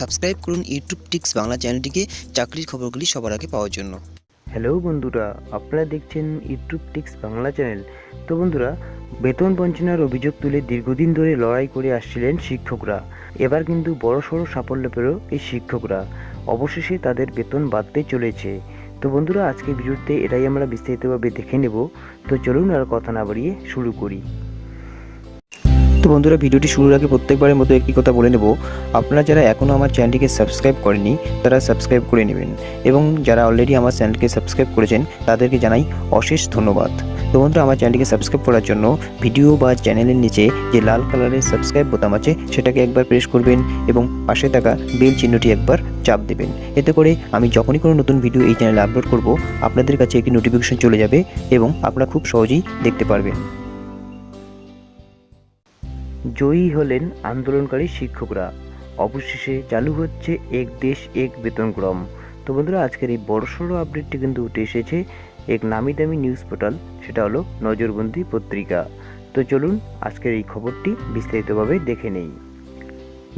Subscribe করুন YouTube tricks Bangla চ্যানেলটিকে, চাকরির খবরগুলি সবার আগে পাওয়ার জন্য। হ্যালো বন্ধুরা, আপনারা দেখছেন ইউটিউব টিক্স বাংলা চ্যানেল। তো বন্ধুরা, বেতন বঞ্চনার অভিযোগ তুলে দীর্ঘদিন ধরে লড়াই করে আসছিলেন শিক্ষকরা। এবার কিন্তু বড়সড় সাফল্য পেল এই শিক্ষকরা। অবশেষে তাদের বেতন বাড়তে চলেছে। তো বন্ধুরা আজকে ভিডিওতে এটাই আমরা বিস্তারিতভাবে দেখে নেব। তো চলুন আর কথা না বাড়িয়ে শুরু করি। তো বন্ধুরা, ভিডিওটি শুরুর আগে প্রত্যেকবারের মতো একটি কথা বলে নেব। আপনারা যারা এখনও আমার চ্যানেলটিকে সাবস্ক্রাইব করেনি তারা সাবস্ক্রাইব করে নেবেন এবং যারা অলরেডি আমার চ্যানেলকে সাবস্ক্রাইব করেছেন, তাদেরকে জানাই অশেষ ধন্যবাদ। তো বন্ধুরা, আমার চ্যানেলটিকে সাবস্ক্রাইব করার জন্য ভিডিও বা চ্যানেলের নিচে যে লাল কালারের সাবস্ক্রাইব বোতাম আছে, সেটাকে একবার প্রেস করবেন এবং পাশে থাকা বেল চিহ্নটি একবার চাপ দেবেন। এতে করে আমি যখনই কোনো নতুন ভিডিও এই চ্যানেলে আপলোড করব, আপনাদের কাছে একটি নোটিফিকেশন চলে যাবে এবং আপনারা খুব সহজেই দেখতে পারবেন। জয়ী হলেন আন্দোলনকারী শিক্ষকরা। অবশেষে চালু হচ্ছে এক দেশ, এক বেতনক্রম তো বন্ধুরা, আজকের এই বড়সড় আপডেটটি কিন্তু উঠে এসেছে এক নামি দামি নিউজ পোর্টাল সেটা হলো নজরবন্দি পত্রিকা। তো চলুন, আজকের এই খবরটি বিস্তারিতভাবে দেখে নেই।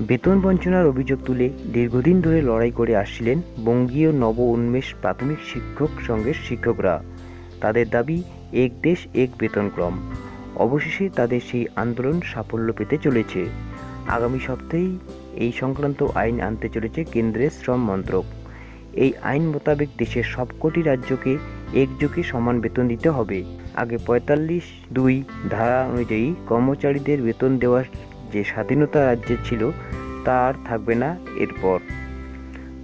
বেতন বঞ্চনার অভিযোগ তুলে দীর্ঘদিন ধরে লড়াই করে আসছিলেন বঙ্গীয় নব উন্মেষ প্রাথমিক শিক্ষক সংঘের শিক্ষকরা। তাদের দাবি, এক দেশ, এক বেতনক্রম অবশেষে তাদের সেই আন্দোলন সাফল্য পেতে চলেছে। আগামী সপ্তাহেই এই সংক্রান্ত আইন আনতে চলেছে কেন্দ্রের শ্রম মন্ত্রক। এই আইন মোতাবেক দেশের সবকটি রাজ্যকে একযোগে সমান বেতন দিতে হবে। আগে পঁয়তাল্লিশ দুই ধারা অনুযায়ী কর্মচারীদের বেতন দেওয়ার যে স্বাধীনতা রাজ্যে ছিল, তা আর থাকবে না এরপর।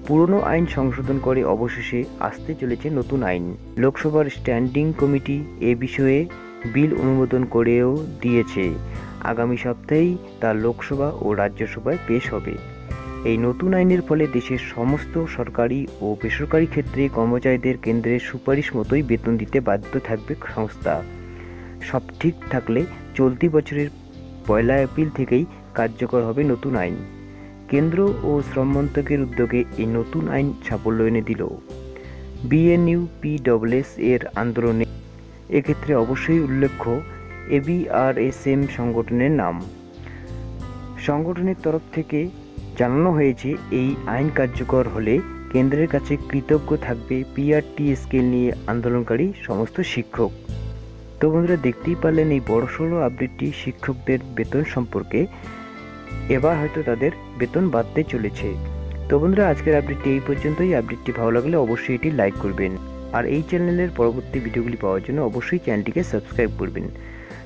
পুরনো আইন সংশোধন করে অবশেষে আসতে চলেছে নতুন আইন। লোকসভার স্ট্যান্ডিং কমিটি এ বিষয়ে বিল অনুমোদন করেও দিয়েছে। আগামী সপ্তাহেই তা লোকসভা ও রাজ্যসভায় পেশ হবে। এই নতুন আইনের ফলে দেশের সমস্ত সরকারি ও বেসরকারি ক্ষেত্রে কর্মচারীদের কেন্দ্রের সুপারিশ মতোই বেতন দিতে বাধ্য থাকবে সংস্থা। সব ঠিক থাকলে চলতি বছরের পয়লা এপ্রিল থেকেই কার্যকর হবে নতুন আইন। কেন্দ্র ও শ্রম মন্ত্রকের উদ্যোগে এই নতুন আইন সাফল্য এনে দিল। বিএনইউ পিডব্লিউএস এর আন্দোলনে এক্ষেত্রে অবশ্যই উল্লেখ্য এবিআরএসএম সংগঠনের নাম। সংগঠনের তরফ থেকে জানানো হয়েছে, এই আইন কার্যকর হলে কেন্দ্রের কাছে কৃতজ্ঞ থাকবে পিআরটি স্কেল নিয়ে আন্দোলনকারী সমস্ত শিক্ষক। তো বন্ধুরা, দেখতেই পারলেন এই বড়সড় আপডেটটি শিক্ষকদের বেতন সম্পর্কে। এবার হয়তো তাদের বেতন বাড়তে চলেছে। তো বন্ধুরা, আজকের আপডেটটি এই পর্যন্তই। আপডেটটি ভালো লাগলে অবশ্যই এটি লাইক করবেন। আর এই চ্যানেলের পরবর্তী ভিডিওগুলি পাওয়ার জন্য অবশ্যই চ্যানেলটিকে সাবস্ক্রাইব করবেন।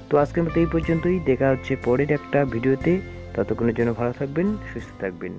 তো আজকের মতো এই পর্যন্তই। দেখা হচ্ছে পরের একটা ভিডিওতে। ততক্ষণের জন্য ভালো থাকবেন, সুস্থ থাকবেন।